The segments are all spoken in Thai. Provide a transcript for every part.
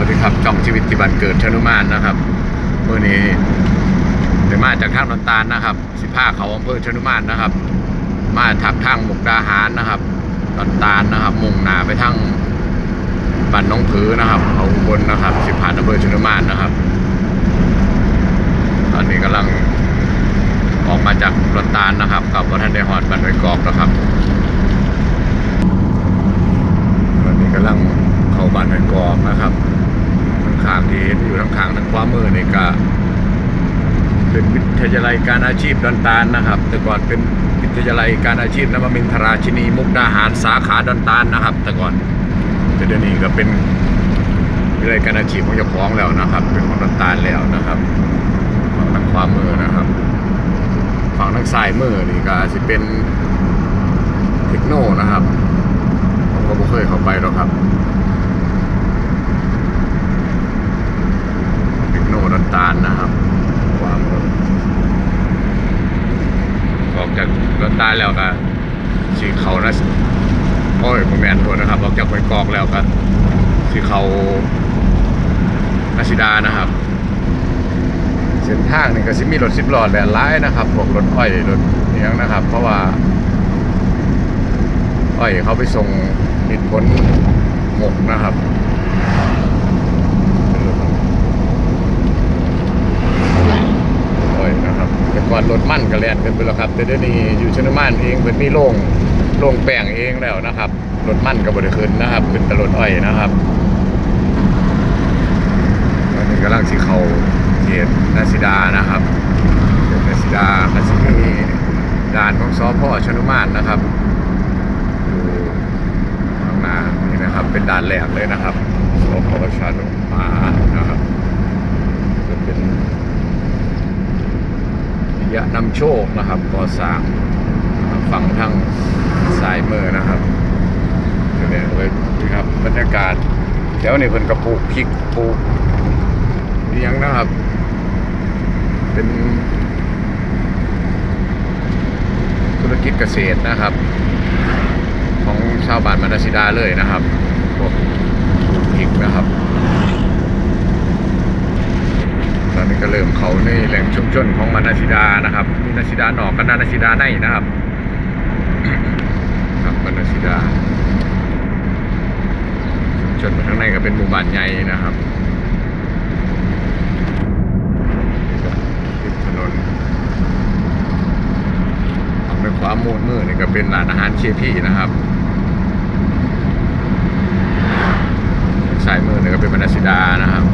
วัสดีครับจ่องชีวิตที่บันเกิดชนุมานนะครับเมื่อนี้ได้มาจากทางนนตาลนะครับ สิผ้าเขาอำเภอชนุมานนะครับ มาถักทางมุกดาหารนะครับนนตาลนะครับ มุ่งหน้าไปทางบ้านน้องผือนะครับเขาอุบนนะครับ สิผ่านอำเภอชนุมานนะครับ ตอนนี้กำลังออกมาจากนนตาลนะครับ กับวัฒนได้หอดบันไดกอกนะครับ ตอนนี้กำลังเข้าบ้านไดกอกนะครับทางข้างที่เห็นอยู่ทางข้างทางขวามือนี่ก็เป็นวิทยาลัย การอาชีพดอนตาลนะครับ แต่ก่อนเป็นวิทยาลัยการอาชีพนวมินทราชินีมุกดาหารสาขาดอนตาลนะครับ แต่ก่อนแต่เดี๋ยวนี้ก็เป็นวิทยาลัยการอาชีพของเจ้าของแล้วนะครับ เป็นของดอนตาลแล้วนะครับฝั่งทางขวามือนะครับฝั่งทางซ้ายมือนี่ก็จะเป็นเทคโนนะครับผมก็ไม่เคยเข้าไปหรอกครับเทคโนดันตาลนะครับความ ออกจากดันตาลแล้วก็สีเขานะโอ้ยผมแมนโทษนะครับ ออกจากไปกอกแล้วก็สีเขานาซิดานะครับ เส้นทางนี่ก็สิมีรถสิบล้อแล่นร้ายนะครับพวกรถอ้อยรถเนี้ยนะครับ เพราะว่าอ้อยเขาไปส่งผลหมกนะครับอ้อยนะครับแต่ ก่อนรถมั่นก็แล่นกันไปแล้วครับ แต่เดี๋ยวนี้อยู่ชนมานเองเป็นมีโล่งโล่งแป้งเองแล้วนะครับรถมั่นก็บริขึ้นนะครับ ขึ้นต่รถอ้อยนะครับตอนนี้กำลังสีเขาเขตนาซิดานะครับเขตนาซิดานาซิมีด่านของสอพ่อชนุมานนะครับอยู่ข้างหน้านี่นะครับ เป็นด่านแรกเลยนะครับสพชนุมานนะครับจะเป็น ยานำโชคนะครับก่อสร้างฝั่งทางสายมือนะครับเดี๋ยวนี้เลยนะครับบรรยากาศแถวนี้เพิ่นกระปูกพริกปูกอิหยังนะครับ เป็นธุรกิจเกษตรนะครับ ของชาวบ้านมานาซิดาเลยนะครับพวกพริกนะครับ ตอ นี้ก็เริ่มเขาในแหล่งชุมชนของมานาซิดานะครับมีนาซิดาหนอกกับนาซิดาในนะครับ ครับมานาซิดาชุมชนข้างในก็เป็นหมู่บ้านใหญ่นะครับถนนทางด้านขวามือมือนี่ก็เป็นร้านอาหารเคพีนะครับสายมือนี่ก็เป็นบรรณสิดานะครับ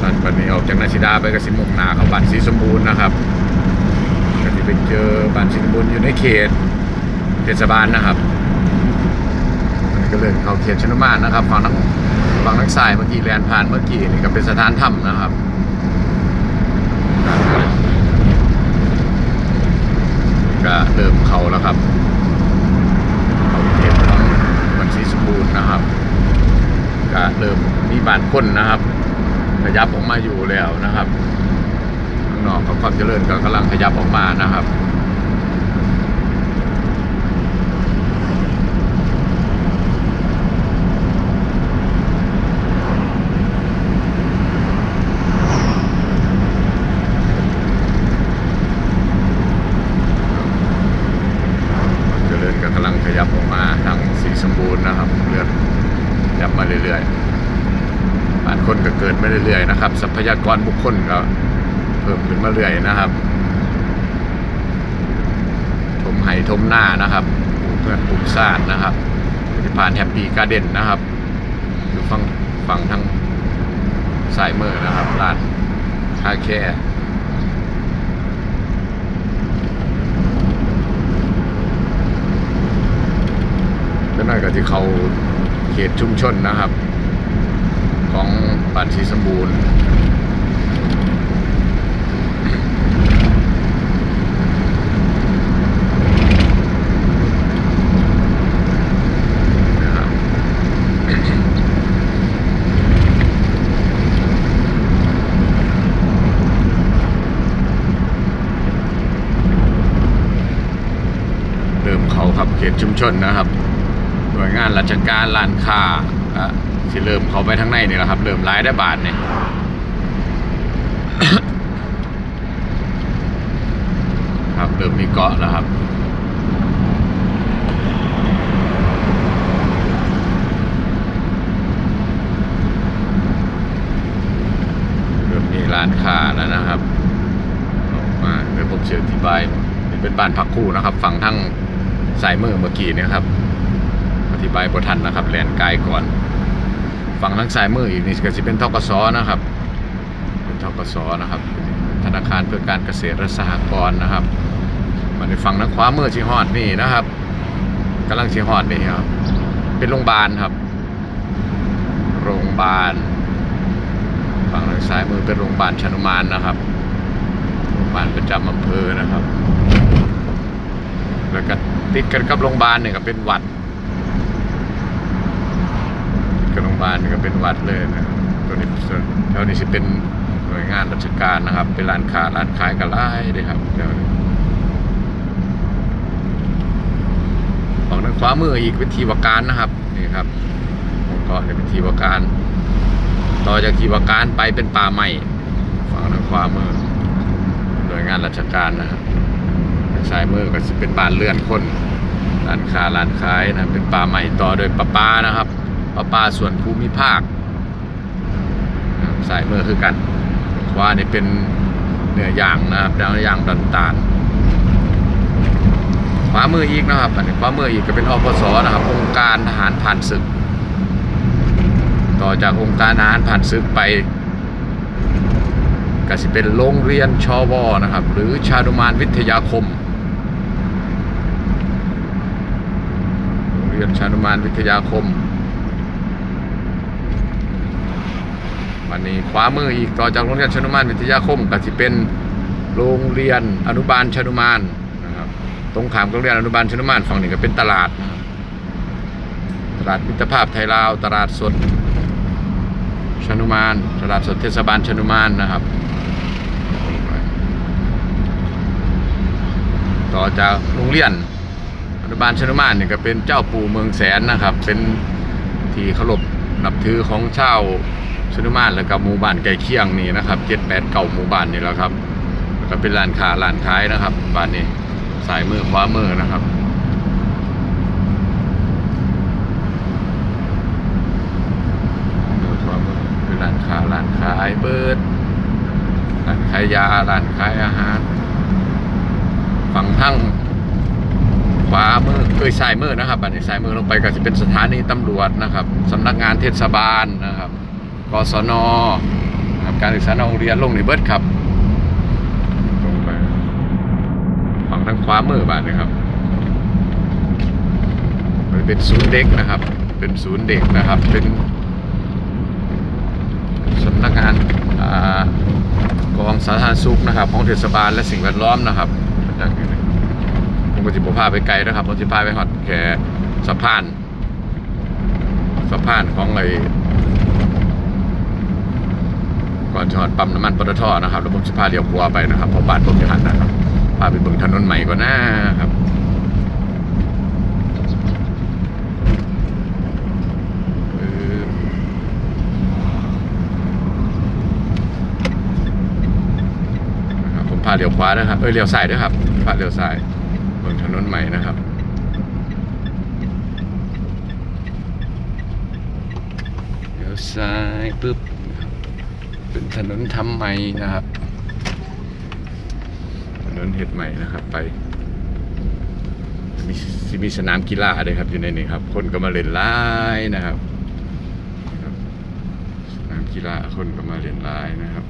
ตอนปันนี้ออกจากนาไปกับสิมุกนาเขาบ้านศรีสมบูรณ์นะครับก็ที่ไปเจอบ้านศรีสมบูรณ์อยู่ในเขตเทศบาลนะครับนนี้ก็เลยเขาเขตชนมานนะครับฝั่งนักฝั่งนักสายเมื่อกี้แลนผ่านเมื่อกี้นี่ก็เป็นสถานถ้ำนะครับก็เริ่มเขาแล้วครับเขาเขตของบัญชีสมบูรณ์นะครับ ก็เริ่มมีบานคนนะครับ ขยับออกมาอยู่แล้วนะครับข้างนอกก็ความเจริญก็กำลังขยับออกมานะครับ เจริญก็กำลังขยับออกมาทางสีสมบูรณ์นะครับเลื่อนขยับมาเรื่อยๆบ้านคนก็เกิดมาเรื่อยๆ นะครับทรัพยากรบุคคลก็เพิ่มขึ้นมาเรื่อยนะครับถมไหถมหน้านะครับปลูกเพื่อนปลูกซาดนะครับที่ผ่านแฮปปี้การ์เด้นนะครับอยู่ฝั่งฝั่งทางสายเมือนะครับร้านคาแค่ก็น่าจะที่เขาเขตชุมชนนะครับ ของ บ้านศรีสมบูรณ์นะครับครับเขตชุมชนนะครับ หน่วยงานราชการร้านค้าก็ สิเริ่มเข้าไปทางในนี่แหละครับ เริ่มร้ายได้บาทเนี่ยครับเริ่มมีเกาะแล้วครับเริ่มมีร้านค้าแล้วนะครับออกมาเดี๋ยวผมจะอธิบายนี่เป็นบ้านพักคู่นะครับ ฝั่งทั้งสายมือเมื่อกี้เนี่ยครับอธิบายประทันนะครับแลนกายก่อน ฝั่งทางสายมืออีกนี่ก็จะเป็นทกศนะครับ เป็นทกศนะครับ ธนาคารเพื่อการเกษตรและสหกรณ์นะครับมาในฝั่งทางขวามือชิฮอดนี่นะครับกำลังชิฮอดนี่ครับ เป็นโรงพยาบาลครับ โรงพยาบาล ฝั่งทางซ้ายมือเป็นโรงพยาบาลชนุมานนะครับ โรงพยาบาลประจำอำเภอนะครับ แล้วก็ติดกันกับโรงพยาบาลเนี่ยก็เป็นวัดติดกั บโรงพยานก็เป็นวัดเลยนะตัวนี้แถวนี้จะเป็นหน่วยงานราชการนะครับ เป็นร้านค้าร้านขายกันไล่เลยครับแถวนี้ฝั่งทางขวามืออีกเป็นทีวการนะครับนี่ครับก็เนี่ยเป็นทีวการ ต่อจากทีวการไปเป็นป่าใหม่ฝั่งทางขวามือหน่วยงานราชการนะครับทางซ้ายมือก็จะเป็นบ้านเรือนคนร้านค้าร้านขายนะเป็นป่าใหม่ต่อโดยประปานะครับ ประปาส่วนภูมิภาคนะครับซ้ายมือคือกันขวานี่เป็นเนื้อย่างนะครับเนื้อย่างดันตาลขวามืออีกนะครับอันนี้ขวามืออีกก็เป็นอปสนะครับ องค์การทหารผ่านศึก ต่อจากองค์การอาหารผ่านศึกไปก็สิเป็นโรงเรียนชวนะครับ หรือชาดุมานวิทยาคมโรงเรียนชาดุมานวิทยาคม วันนี้ขวามืออีกต่อจากโรงเรียนชานุมานวิทยาคมก็สิเป็นโรงเรียนอนุบาลชานุมานนะครับตรงขามโรงเรียนอนุบาลชานุมานฝั่งนี้ก็เป็นตลาด ตลาดมิตรภาพไทยลาวตลาดสดชนุมานตลาดสดเทศบาลชนุมานนะครับ ต่อจากโรงเรียนอนุบาลชนุมานเนี่ยก็เป็นเจ้าปู่เมืองแสนนะครับ เป็นที่เคารพนับถือของชาว ชนุมานแล้วก็หมู่บ้านใกล้เคียงนี่นะครับเจ็ดแปดเก่าหมู่บ้านนี่แหละครับแล้วก็เป็นร้านค้าร้านขายนะครับบ้านนี้สายมือขวามือนะครับดูความือร้านค้าร้านขายเบิร์ดร้านขายยาร้านขายอาหารฝั่งทั้งขวามือเอ้ยซ้ายมือนะครับอันนี้ซ้ายมือลงไปก็จะเป็นสถานีตำรวจนะครับสำนักงานเทศบาลนะครับ กศนนะครับการศึกษาในโรงเรียนลงในเบิร์ดครับตรงไปฝั่งทางขวามือบ้านนะครับมันเป็นศูนย์เด็กนะครับ เป็นศูนย์เด็กนะครับ เป็นสำนักงานอากองสาธารณสุขนะครับ ของเทศบาลและสิ่งแวดล้อมนะครับจากนี้นะผมก็จะพาไปไกลนะครับผมจะพาไปหอดแค่สะพาน สะพานของไอ้ ก่อนจะหอดปั๊มน้ำมันปตทนะครับแล้วผมจะพาเลี้ยวขวาไปนะครับเพราะบ้านผมอยู่หันนะครับพาไปเบิ่งถนนใหม่ก่อนนะครับเออนะครับผมพาเลี้ยวขวานะครับเอ้ยเลี้ยวซ้ายด้วยครับพาเลี้ยวซ้ายบนถนนใหม่นะครับเลี้ยวซ้ายปุ๊บ เป็นถนนทำใหม่นะครับ ถนนเห็ดใหม่นะครับ ไปมีมีสนามกีฬาด้วยครับอยู่ในนี้ครับ คนก็มาเล่นไล่นะครับครับสนามกีฬาคนก็มาเล่นไล่นะครับ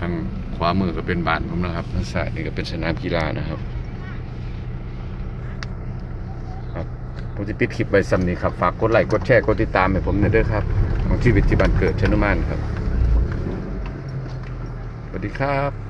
ทางขวามือก็เป็นบ้านผมนะครับทางซ้ายนี่ก็เป็นสนามกีฬานะครับครับผมจะปิดคลิปไว้ซ้ำนี้ครับ ฝากกดไลค์กดแชร์กดติดตามให้ผมหน่อยด้วยครับ ของชีวิตที่บ้านเกิดชนุมานครับ สวัสดีครับ